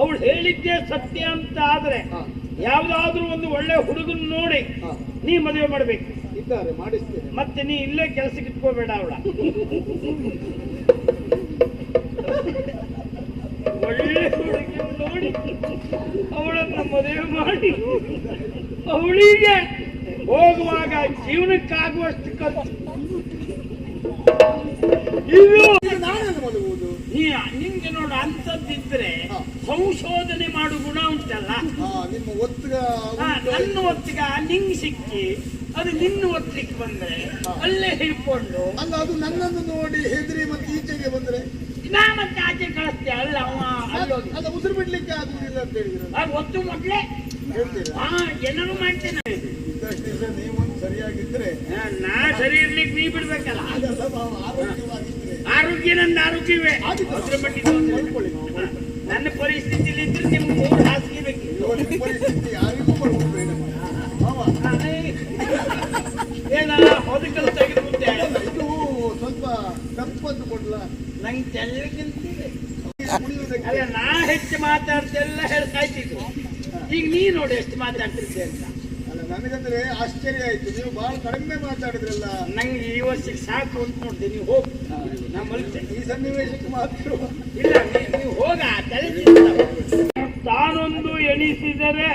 ಅವಳು ಹೇಳಿದ್ದೆ ಸತ್ಯ ಅಂತ ಆದ್ರೆ. ಯಾವ್ದಾದ್ರೂ ಒಂದು ಒಳ್ಳೆ ಹುಡುಗನ್ ನೋಡಿ ನೀ ಮದುವೆ ಮಾಡ್ಬೇಕು. ಇದ್ದಾರೆ ಮಾಡಿಸ್ತೇನೆ. ಮತ್ತೆ ನೀ ಇಲ್ಲೇ ಕೆಲಸಕ್ಕೆ ಇಟ್ಕೋಬೇಡ ಅವಳ. ಒಳ್ಳೆ ಹುಡುಗಿ ನೋಡಿ ಅವಳನ್ನ ಮದುವೆ ಮಾಡಿ ಅವಳಿಗೆ ಹೋಗುವಾಗ ಜೀವನಕ್ಕಾಗುವಷ್ಟು ಖರ್ಚು. ಇದು ನಾನೇ ಮಲಗುವುದು ನೀ ನಿಂಗೆ ನೋಡು ಅಂತದ್ದಿದ್ರೆ. ಸಂಶೋಧನೆ ಮಾಡು ಗುಣ ಉಂಟಲ್ಲ? ನಿಮ್ಮ ಒತ್ತುಗ ನನ್ನ ಒತ್ತಿಗ ನಿಂಗ್ ಸಿಕ್ಕಿ ಅದು ನಿನ್ನ ಒತ್ತಲಿಕ್ಕೆ ಬಂದ್ರೆ ಅಲ್ಲೇ ಹಿಡ್ಕೊಂಡು ಅಲ್ಲ ಅದು ನನ್ನನ್ನು ನೋಡಿ ಹೆದರಿ ಮತ್ತೆ ಈಚೆಗೆ ಬಂದ್ರೆ? ನಾ ಮತ್ತೆ ಆಚೆ ಕಳಿಸ್ತೇ ಅಲ್ಲ ಅಲ್ಲ ಉಸಿರು ಬಿಡ್ಲಿಕ್ಕೆ ಆಗುದಿಲ್ಲ ಅಂತ ಹೇಳಿದ್ರು ಆಗ ಒತ್ತು ಮೊದ್ಲೇ? ಹಾ ಏನಾರು ಮಾಡ್ತೇನೆ. ನೀವು ನೀವೊಂದು ಸರಿಯಾಗಿದ್ರೆ ನಾ ಸರಿ ಇರ್ಲಿಕ್ಕೆ ನೀ ಬಿಡ್ಬೇಕಲ್ಲ. ಆರೋಗ್ಯ ನನ್ನ ಆರೋಗ್ಯವೇ ನನ್ನ ಪರಿಸ್ಥಿತಿಲಿ ಇದ್ರೆ ನಿಮ್ಗೆ ಮೂರು ಹಾಸಿಗೆ ಬೇಕಿತ್ತು. ಹೊದಕಲು ಸ್ವಲ್ಪ ನಂಗೆ ಅಲ್ಲ, ನಾ ಹೆಚ್ಚು ಮಾತಾಡ್ತೆಲ್ಲ ಹೇಳ್ತಾ ಸಾಯ್ತಿದ್ರು ಈಗ ನೀ ನೋಡಿ ಎಷ್ಟು ಮಾತಾಡ್ತಿದ್ದೆ ಅಂತ. ನನಗಂದ್ರೆ ಆಶ್ಚರ್ಯ ಆಯ್ತು. ನೀವು ಬಹಳ ಕಡಿಮೆ ಮಾತಾಡಿದ್ರಲ್ಲ. ನಂಗೆ ಈ ವರ್ಷಕ್ಕೆ ಸಾಕು ಅಂತ ನೋಡಿದೆ. ನೀವು ಹೋಗಿ. ನಮ್ಮಲ್ಲಿ ಮಲ್ತೆ ಈ ಸನ್ನಿವೇಶಕ್ಕೆ ಮಾತ್ರ. ಇಲ್ಲ ನೀವು ಹೋಗ. ತಾನೊಂದು ಎಣಿಸಿದರೆ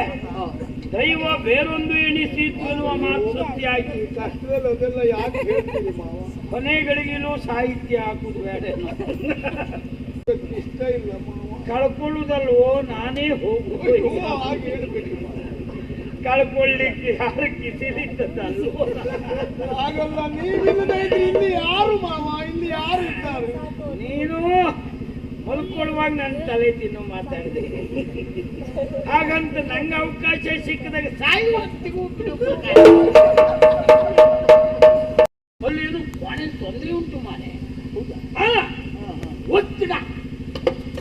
ದೈವ ಬೇರೊಂದು ಎಣಿಸಿತ್ತು ಅನ್ನುವ ಮಾತು ಸತ್ಯ ಆಯ್ತು. ಕಷ್ಟದಲ್ಲಿ ಅದೆಲ್ಲ ಯಾಕೆ ಹೇಳ್ತೀವಿ ಮಾವ? ಕೊನೆಗಳಿಗಿಲೂ ಸಾಹಿತ್ಯ ಹಾಕುದು ಬೇಡ. ಇಷ್ಟ ಇಲ್ಲ ಕಳ್ಕೊಳ್ಳುವುದಲ್ವೋ ನಾನೇ ಹೋಗುವುದು ಓ, ಹಾಗೆ ಹೇಳ್ಬೇಕು ಮಾವ. ಕಳ್ಕೊಳ್ಳಿಕ್ಕೆ ಯಾರು ಕಿಸಿಲಿದ್ದದಲ್ವೋ ಹಾಗಲ್ಲ ನೀವಿಲ್ಲದೆ ಇದ್ರೆ ಇಲ್ಲಿ ಯಾರು ಮಾವ? ಇಲ್ಲಿ ಯಾರು ಇದ್ದಾರೆ ನೀನು ಮಲ್ಕೊಳ್ಳುವಾಗ ನನ್ನ ತಲೆ ತಿನ್ನು ಮಾತಾಡಿದೆ. ಹಾಗಂತ ನಂಗೆ ಅವಕಾಶ ಸಿಕ್ಕಿದಾಗ ಸಾಯುವ ಹೊತ್ತಿಗೂ ಅಲ್ಲೇನು ಕೊನೆ ತೊಂದರೆ ಉಂಟು ಮಾನೆ ಅಲ್ಲ ಒತ್ತಡ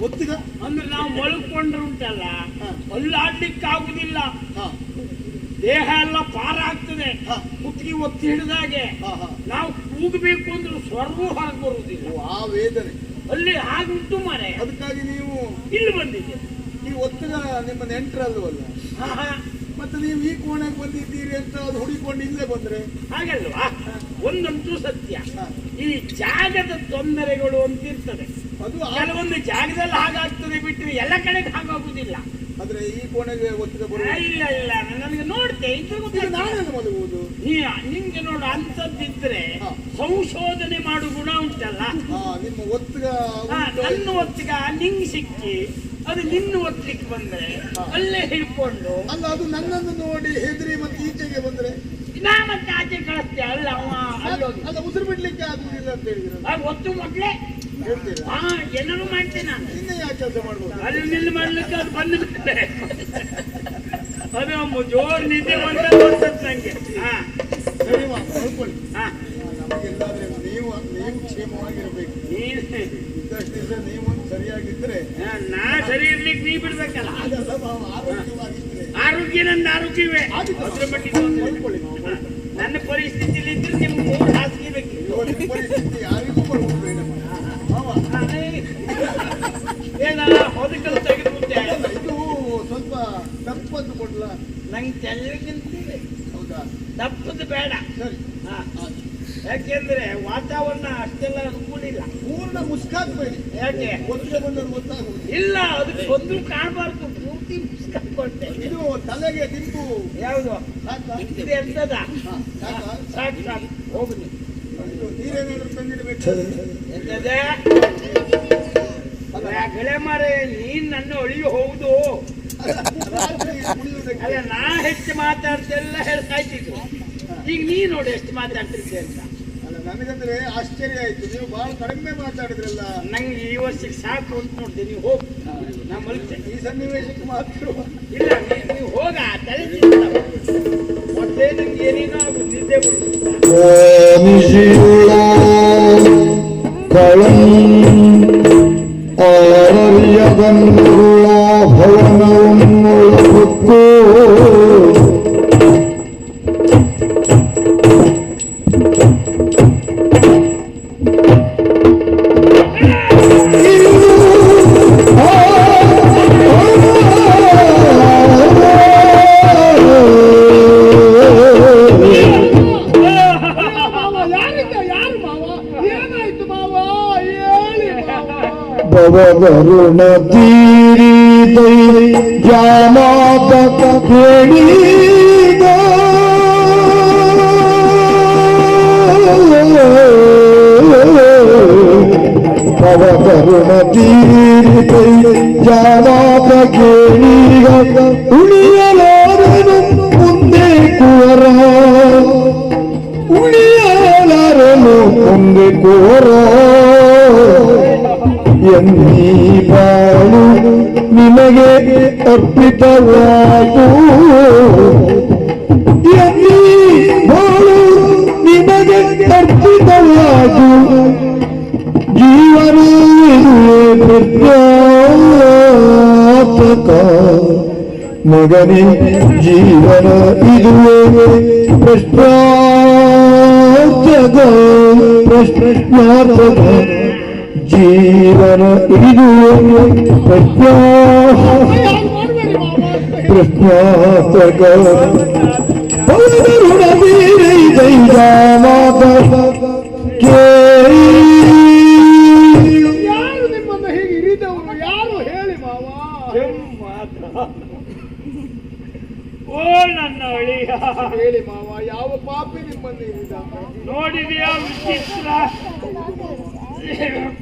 ಒತ್ತಿಗ ಅಂದ್ರೆ ನಾವು ಮಲ್ಕೊಂಡ್ರೆ ಉಂಟಲ್ಲ ಹಾ. ಅಲ್ಲಾಡ್ಲಿಕ್ಕೆ ಆಗುದಿಲ್ಲ ಹಾ ದೇಹ ಎಲ್ಲ ಪಾರ ಆಗ್ತದೆ ಕುತ್ತಿಗೆ ಒತ್ತಿ ಹಿಡಿದಾಗೆ ನಾವು ಕೂಗಬೇಕು ಅಂದ್ರೆ ಸ್ವರ್ಗೂ ಹಾಗೆ ಬರುವುದಿಲ್ಲ. ಆ ವೇದನೆ. ಅಲ್ಲಿ ಹಾಗುಂಟು ಮಾರೆ. ಅದಕ್ಕಾಗಿ ನೀವು ಇಲ್ಲಿ ಬಂದಿದ್ದೆ. ಈ ಒತ್ತಡ ನಿಮ್ಮ ನೆಂಟ್ರಲ್ವಲ್ಲ. ಮತ್ತೆ ನೀವು ಈ ಕೋಣೆಗೆ ಬಂದಿದ್ದೀರಿ ಅಂತ ಅದು ಹುಡಿಕೊಂಡು ಇಲ್ಲೇ ಬಂದ್ರೆ? ಹಾಗಲ್ವಾ? ಒಂದಂತೂ ಸತ್ಯ. ಈ ಜಾಗದ ತೊಂದರೆಗಳು ಅಂತ ಇರ್ತದೆ ಅದು ಕೆಲವೊಂದು ಜಾಗದಲ್ಲಿ ಹಾಗಾಗ್ತದೆ ಬಿಟ್ಟರೆ ಎಲ್ಲ ಕಡೆಗೆ ಹಾಗಾಗುದಿಲ್ಲ ಆದ್ರೆ ಈ ಕೋಣೆಗೆ ಒತ್ತಿಗೆ ಆ, ಬರುವ ಇಲ್ಲ ಇಲ್ಲ ನನಗೆ ನೋಡ್ತೆ ಇದ್ರೆ ಗೊತ್ತಾಗ್ತದೆ. ನಾನೇನು ಮಲಗುವುದು ನೀ ನಿಂಗೆ ನೋಡು ಅಂತದ್ದಿದ್ರೆ. ಸಂಶೋಧನೆ ಮಾಡು ಗುಣ ಉಂಟಲ್ಲ ನಿಮ್ಮ ಒತ್ತಿಗ. ನನ್ನ ಒತ್ತಿಗ ನಿಂಗ್ ಸಿಕ್ಕಿ ಅದು ನಿನ್ನ ಒತ್ತಲಿಕ್ಕೆ ಬಂದ್ರೆ. ಅಲ್ಲೇ ಹಿಡ್ಕೊಂಡು ಅಲ್ಲ ಅದು ನನ್ನನ್ನು ನೋಡಿ ಹೆದರಿ ಮತ್ತೆ ಈಚೆಗೆ ಬಂದ್ರೆ ನಾ ಮತ್ತೆ ಆಚೆ ಕಳಿಸ್ತೇ ಅಲ್ಲ ಅವ ಅಲ್ಲ ಉಸಿರು ಬಿಡ್ಲಿಕ್ಕೆ ಆಗುದಿಲ್ಲ ಅಂತ ಹೇಳಿದ್ರು ಒತ್ತು ಮೊದ್ಲೇ ಹಾ ಏನಾರು ಮಾಡ್ತೇನೆ ನಾನು. ಇನ್ನೇ ಯಾಕೆ ಕೆಲಸ ಮಾಡ್ಬೋದು ಅಲ್ಲಿ ನಿಲ್ಲಿ ಮಾಡ್ಲಿಕ್ಕೆ ಅದು ಬಂದ ಅದು ಅಮ್ಮ ಜೋರ್ ನಿದ್ದೆ ಬಂದ ಬರ್ತದೆ ನಂಗೆ. ಹಾ. ಸರಿ ಮಾ ಮಲ್ಕೊಳ್ಳಿ ಹಾ. ನಮಗೆಲ್ಲಾದ್ರೆ ನೀವು ನೀವು ಕ್ಷೇಮವಾಗಿರ್ಬೇಕು. ನೀನ್ ಇದ್ದಷ್ಟು ದಿವಸ ನೀವು ಸರಿಯಾಗಿದ್ರೆ ನಾ ಸರಿ ಇರ್ಲಿಕ್ಕೆ ನೀ ಬಿಡ್ಬೇಕಲ್ಲ. ಅದು ನಾವು ಆರೋಗ್ಯವಾಗಿದ್ರೆ. ಆರೋಗ್ಯ ನನ್ನ ಆರೋಗ್ಯವೇ. ಅದು ಅದ್ರ ಬಗ್ಗೆ ನನ್ನ ಪರಿಸ್ಥಿತಿಲಿ ಇದ್ರೆ ನಿಮ್ಗೆ ಮೂರು ಹಾಸಿಗೆ ಬೇಕು. ಪರಿಸ್ಥಿತಿ ಯಾರಿಗೂ ಬರ್ಬೋದು ಬೇಡ ಮಾವ ಏನ ಹೊದಕಲು ತೆಗೆದುಬಿಟ್ಟೆ ಅಲ್ಲ, ಇದು ಸ್ವಲ್ಪ ತಪ್ಪದ್ದು ಕೊಡ್ಲ? ನಂಗೆ ತೆಳ್ಳಗಿಂತಿದೆ ಹೌದಾ? ತಪ್ಪದ್ದು ಬೇಡ. ಸರಿ. ಹಾ. ಯಾಕೆಂದ್ರೆ ವಾತಾವರಣ ಅಷ್ಟೆಲ್ಲ ಅನುಕೂಲ ಇಲ್ಲ. ಪೂರ್ಣ ಮುಸ್ಕಾಕ್ಬೇಡಿ ಯಾಕೆ? ಒತ್ತಿಗೆ ಬಂದರು ಗೊತ್ತಾಗುವುದು ಇಲ್ಲ ಅದಕ್ಕೆ ಒಂದು ಕಾಣಬಾರ್ದು. ಪೂರ್ತಿ ಮುಸ್ಕಾಕೊಂಡೆ ಇದು ತಲೆಗೆ ದಿತ್ತು ಯಾವುದು? ಇದು ಎಂತದ? ಸಾಕಾ? ಸಾಕು ಸಾಕು. ಹೋಗು ನೀನು ಇದು ನೀರೇನಾದ್ರೂ ತಂದಿಡ್ಬೇಕು? ಎಂತದೆ? ಗೆಳೆ ಮಾರೆ ನೀನ್ ನನ್ನ ಒಳಿಗೆ ಹೋಗುದು ಅಲ್ಲ ನಾ ಹೆಚ್ಚು ಮಾತಾಡ್ತೆಲ್ಲ ಹೇಳಿ ಸಾಯ್ತಿದ್ರು ಈಗ ನೀ ನೋಡಿ ಎಷ್ಟು ಮಾತಾಡ್ತಿದ್ದೆ ಅಂತ. ಅಲ್ಲ ನನಗಂದ್ರೆ ಆಶ್ಚರ್ಯ ಆಯ್ತು. ನೀವು ಬಹಳ ಕಡಿಮೆ ಮಾತಾಡಿದ್ರಲ್ಲ. ನಂಗೆ ಈ ವರ್ಷಕ್ಕೆ ಸಾಕು ಅಂತ ನೋಡ್ದೆ ನೀವು ಹೋಗಿ. ನಾ ಮಲ್ತೆ. ಈ ಸನ್ನಿವೇಶಕ್ಕೆ ಮಾತ್ರ. ಇಲ್ಲ ನೀ- ನೀವು ಹೋಗ ತಲೆ. ಮತ್ತೆ ನಂಗೆ ಏನೇನೋ ಆಗುದು ನಿದ್ದೆ ಬರುದು الله নববর নদীর জামাত ফেরি নববর নদীর জামাত ফেরি উড়িয়ালারের মুন্দে কুয়ারা উড়িয়ালারের মুন্দে কুয়ারা ಎನ್ನೀ ಬಾಳು ನಿನಗೆ ಅರ್ಪಿತವಾಗು. ಎನ್ನೀ ಬಾಳು ನಿನಗೆ ಅರ್ಪಿತವಾಗು. ಜೀವನ ಮಗನೇ ಜೀವನ ಇದುವೇ ಪ್ರಶ್ನಾರ್ಥಕ ಪ್ರಶ್ನಾರ್ಥಕ ಜೀವನ ಇದು ಪ್ರಜ್ಞಾ ವೀರೈ ಯಾರು ನಿಮ್ಮನ್ನ ಹೀಗೆ ಇರಿದವರು ಯಾರು ಹೇಳಿ ಮಾವ ಓ ನನ್ನ ಅಳಿಯ ಹೇಳಿ ಮಾವ ಯಾವ ಪಾಪಿ ನಿಮ್ಮನ್ನು ಇರಿದ ನೋಡಿದೆಯಾ ವಿಚಿತ್ರ?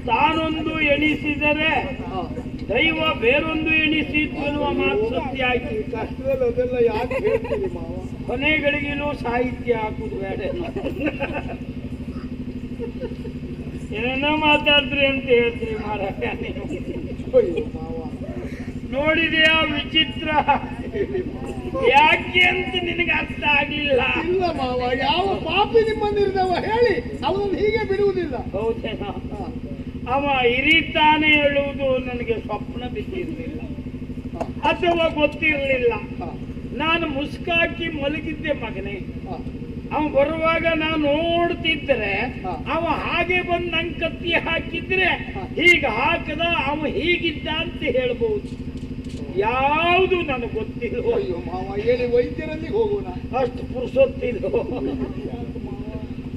ತಾನೊಂದು ಎಣಿಸಿದರೆ ದೈವ ಬೇರೊಂದು ಎಣಿಸಿತ್ತು ಅನ್ನುವ ಮಾತು ಸತ್ಯ ಆಯ್ತು. ಕಷ್ಟದಲ್ಲಿ ಅದೆಲ್ಲ ಯಾಕೆ ಕೊನೆಗಳಿಗಿನೂ ಸಾಹಿತ್ಯ ಹಾಕುದು ಬೇಡ. ಏನೇನೋ ಮಾತಾಡ್ರಿ ಅಂತ ಹೇಳ್ತೀರಿ ಮಾವ. ನೋಡಿದೆಯಾ ವಿಚಿತ್ರ? ಯಾಕೆ ಅಂತ ನಿನಗೆ ಅರ್ಥ ಆಗ್ಲಿಲ್ಲ. ಇಲ್ಲ ಮಾವ ಯಾವ ಪಾಪಿ ನಿಮ್ಮನ್ನು ಹೇಳಿ ಅವನನ್ನು ಹೀಗೆ ಬಿಡುವುದಿಲ್ಲ. ಹೌದೇನೋ? ಅವ ಇರಿತಾನೆ ಹೇಳುವುದು ನನಗೆ ಸ್ವಪ್ನ ಬಿದ್ದಿರಲಿಲ್ಲ. ಅಥವಾ ಗೊತ್ತಿರಲಿಲ್ಲ. ನಾನು ಮುಸ್ಕಾಕಿ ಮಲಗಿದ್ದೆ ಮಗನೇ. ಅವ ಬರುವಾಗ ನಾನು ನೋಡ್ತಿದ್ರೆ. ಅವ ಹಾಗೆ ಬಂದು ನಂಗೆ ಕತ್ತಿ ಹಾಕಿದ್ರೆ ಹೀಗೆ ಹಾಕದ ಅವ ಹೀಗಿದ್ದ ಅಂತ ಹೇಳ್ಬಹುದು ಯಾವುದು ನನಗೆ ಗೊತ್ತಿಲ್ಲ. ಅಯ್ಯೋ ಮಾವ ಹೇಳಿ ವೈದ್ಯರಲ್ಲಿ ಹೋಗೋಣ. ಅಷ್ಟು ಪುರುಸೊತ್ತಿಲ್ಲ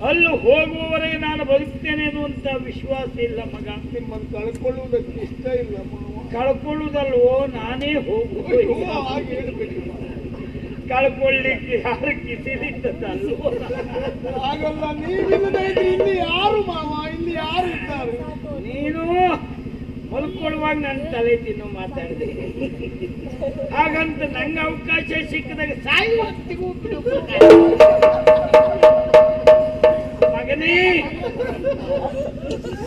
ಅಲ್ಲಿ ಹೋಗುವವರೆಗೆ ನಾನು ಬದುಕ್ತೇನೆ ಅನ್ನುವಂಥ ವಿಶ್ವಾಸ ಇಲ್ಲ ಮಗ. ನಿಮ್ಮನ್ನು ಕಳ್ಕೊಳ್ಳುವುದಕ್ಕೆ ಇಷ್ಟ ಇಲ್ಲ ಕಳ್ಕೊಳ್ಳುವುದಲ್ವೋ ನಾನೇ ಹೋಗುವುದು. ಕಳ್ಕೊಳ್ಳಿಕ್ಕೆ ಯಾರು ಕಿಸಿಲಿದ್ದದಲ್ವೋ ಹಾಗಲ್ಲ ನೀವಿಲ್ಲದೆ ಇಲ್ಲಿ ಯಾರು ಮಾವ? ಇಲ್ಲಿ ಯಾರು ಇದ್ದಾರೆ? ನೀನು ಮಲ್ಕೊಳ್ಳುವಾಗ ನನ್ನ ತಲೆ ತಿನ್ನು ಮಾತಾಡಿದೆ. ಹಾಗಂತ ನಂಗೆ ಅವಕಾಶ ಸಿಕ್ಕಿದಾಗ ಸಾಯಿ ಹೊತ್ತಿಗೂ ಮಗನೇ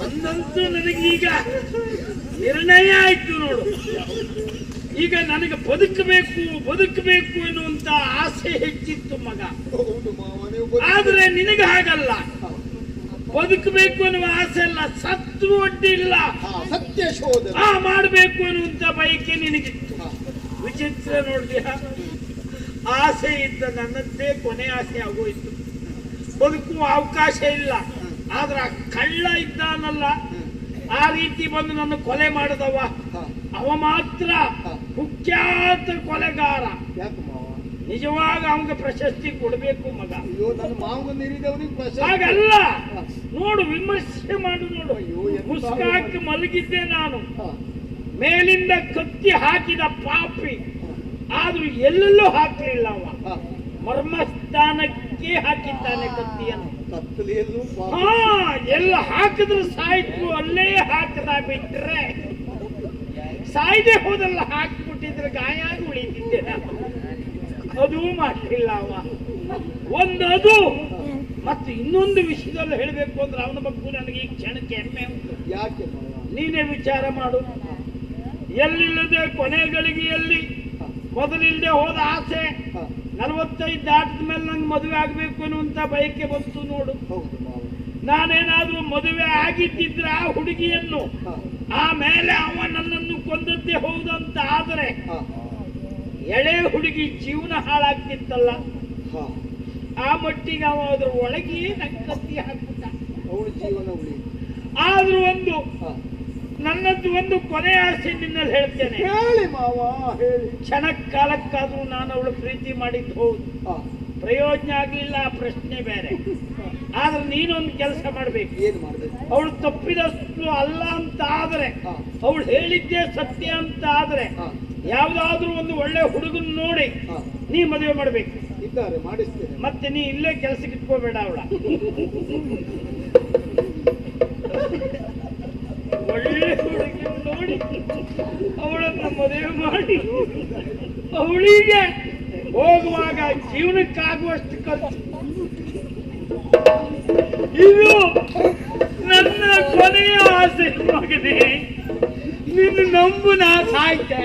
ಒಂದಂತೂ ನನಗೀಗ ನಿರ್ಣಯ ಆಯ್ತು ನೋಡು. ಈಗ ನನಗೆ ಬದುಕಬೇಕು ಬದುಕಬೇಕು ಎನ್ನುವಂತ ಆಸೆ ಹೆಚ್ಚಿತ್ತು ಮಗ. ಆದ್ರೆ ನಿನಗೆ ಹಾಗಲ್ಲ. ಬದುಕಬೇಕು ಅನ್ನುವ ಆಸೆ ಅಲ್ಲ ಸತ್ತು ಒಡ್ಡಿಲ್ಲ. ಸತ್ಯ ಶೋಧ ಆ ಮಾಡಬೇಕು ಅನ್ನುವಂತ ಬಯಕೆ ನಿನಗಿತ್ತು. ವಿಚಿತ್ರ ನೋಡಿದ್ಯಾ? ಆಸೆ ಇದ್ದ ನನ್ನದ್ದೇ ಕೊನೆ ಆಸೆ ಆಗೋಯ್ತು. ಬದುಕುವ ಅವಕಾಶ ಇಲ್ಲ. ಆದ್ರ ಕಳ್ಳ ಇದ್ದಾನಲ್ಲ. ಆ ರೀತಿ ಬಂದು ನನ್ನ ಕೊಲೆ ಮಾಡದವ. ಅವ ಮಾತ್ರ ಕುಖ್ಯಾತ ಕೊಲೆಗಾರ. ನಿಜವಾಗ ಅವನಿಗೆ ಪ್ರಶಸ್ತಿ ಕೊಡಬೇಕು ಮಗ. ಅಯ್ಯೋ ನನ್ನ ಮಾವನ ನೀರಿದವನಿಗೆ ಪ್ರಶಸ್ತಿ. ಹಾಗಲ್ಲ. ನೋಡು ವಿಮರ್ಶೆ ಮಾಡು ನೋಡು. ಅಯ್ಯೋ, ಎಂತ ಮುಸ್ಕಾಕಿ ಮಲಗಿದ್ದೆ ನಾನು. ಹಾ, ಮೇಲಿಂದ ಕತ್ತಿ ಹಾಕಿದ ಪಾಪಿ. ಆದ್ರೂ ಎಲ್ಲೆಲ್ಲೂ ಹಾಕಲಿಲ್ಲ ಅವ. ಹಾ. ಮರ್ಮಸ್ಥಾನಕ್ಕೆ ಹಾಕಿದ್ದಾನೆ ಕತ್ತಿಯನ್ನು. ಕತ್ತಲೆಯಲ್ಲೂ ಪಾಪ. ಹಾ ಎಲ್ಲ ಹಾಕಿದ್ರು ಸಾಯ್ತು ಅಲ್ಲೇ ಹಾಕದ ಬಿಟ್ರೆ. ಸಾಯ್ದೆ ಹೋದಲ್ಲ ಹಾಕಿಬಿಟ್ಟಿದ್ರೆ ಗಾಯ ಆಗಿ ಉಳಿತಿದ್ದೆ ನಾನು. ಅದೂ ಮಾಡಲಿಲ್ಲ ಅವ. ಒಂದು ಅದು ಮತ್ತು ಇನ್ನೊಂದು ವಿಷಯದಲ್ಲಿ ಹೇಳಬೇಕು ಅಂದ್ರೆ ಅವನ ಬಗ್ಗೆ ನನಗೆ ಈ ಕ್ಷಣಕ್ಕೆ ಹೆಮ್ಮೆ ಉಂಟು. ಯಾಕೆ ನೀನೇ ವಿಚಾರ ಮಾಡು. ಎಲ್ಲಿಲ್ಲದೆ ಕೊನೆಗಳಿಗೆಯಲ್ಲಿ ಮೊದಲಿಲ್ಲದೆ ಹೋದ ಆಸೆ. ನಲವತ್ತೈದು ದಾಟಿದ ಮೇಲೆ ನಂಗೆ ಮದುವೆ ಆಗಬೇಕು ಅನ್ನುವಂತ ಬಯಕೆ ಬಂತು ನೋಡು. ನಾನೇನಾದ್ರೂ ಮದುವೆ ಆಗಿದ್ದಿದ್ರೆ ಆ ಹುಡುಗಿಯನ್ನು ಆಮೇಲೆ ಅವ ನನ್ನನ್ನು ಕೊಂದದ್ದೇ ಹೌದಂತ ಆದರೆ ಎಳೆ ಹುಡುಗಿ ಜೀವನ ಹಾಳಾಗ್ತಿತ್ತಲ್ಲ. ಆ ಮಟ್ಟಿಗೆ ಅವ ಅದ್ರ ಒಳಗೆ ಕತ್ತಿ ಹಾಕ್ಬಿಟ್ಟ. ಅವಳ ಜೀವನ ಉಳಿ ಆದ್ರೂ ಒಂದು ನನ್ನದ್ದು ನನ್ನದು ಒಂದು ಕೊನೆ ಆಸೆ ನಿನ್ನಲ್ಲಿ ಹೇಳ್ತೇನೆ. ಹೇಳಿ ಮಾವ ಹೇಳಿ. ಕ್ಷಣ ಕಾಲಕ್ಕಾದ್ರೂ ನಾನು ಅವಳು ಪ್ರೀತಿ ಮಾಡಿದ್ದು ಹೌದು. ಪ್ರಯೋಜನ ಆಗ್ಲಿಲ್ಲ ಆ ಪ್ರಶ್ನೆ ಬೇರೆ. ಆದ್ರೆ ನೀನೊಂದು ಕೆಲಸ ಮಾಡ್ಬೇಕು. ಏನು ಮಾಡ್ಬೇಕು? ಅವಳು ತಪ್ಪಿದಷ್ಟು ಅಲ್ಲ ಅಂತ ಆದ್ರೆ. ಅವಳು ಹೇಳಿದ್ದೇ ಸತ್ಯ ಅಂತ ಆದ್ರೆ. ಯಾವ್ದಾದ್ರೂ ಒಂದು ಒಳ್ಳೆ ಹುಡುಗನ್ ನೋಡಿ ನೀ ಮದುವೆ ಮಾಡ್ಬೇಕು. ಇದ್ದಾರೆ ಮಾಡಿಸ್ತೇನೆ. ಮತ್ತೆ ನೀ ಇಲ್ಲೇ ಕೆಲಸಕ್ಕೆ ಇಟ್ಕೋಬೇಡ ಅವಳ. ಒಳ್ಳೆ ಹುಡುಗಿ ನೋಡಿ ಅವಳನ್ನ ಮದುವೆ ಮಾಡಿ ಅವಳಿಗೆ ಹೋಗುವಾಗ ಜೀವನಕ್ಕಾಗುವಷ್ಟು ಖರ್ಚು. ಇದು ನನ್ನ ಕೊನೆಯ ಆಸೆ. ಮಗನೇ ನಿನ್ನ ನಂಬು ನಾ ಸಾಯ್ತೆ.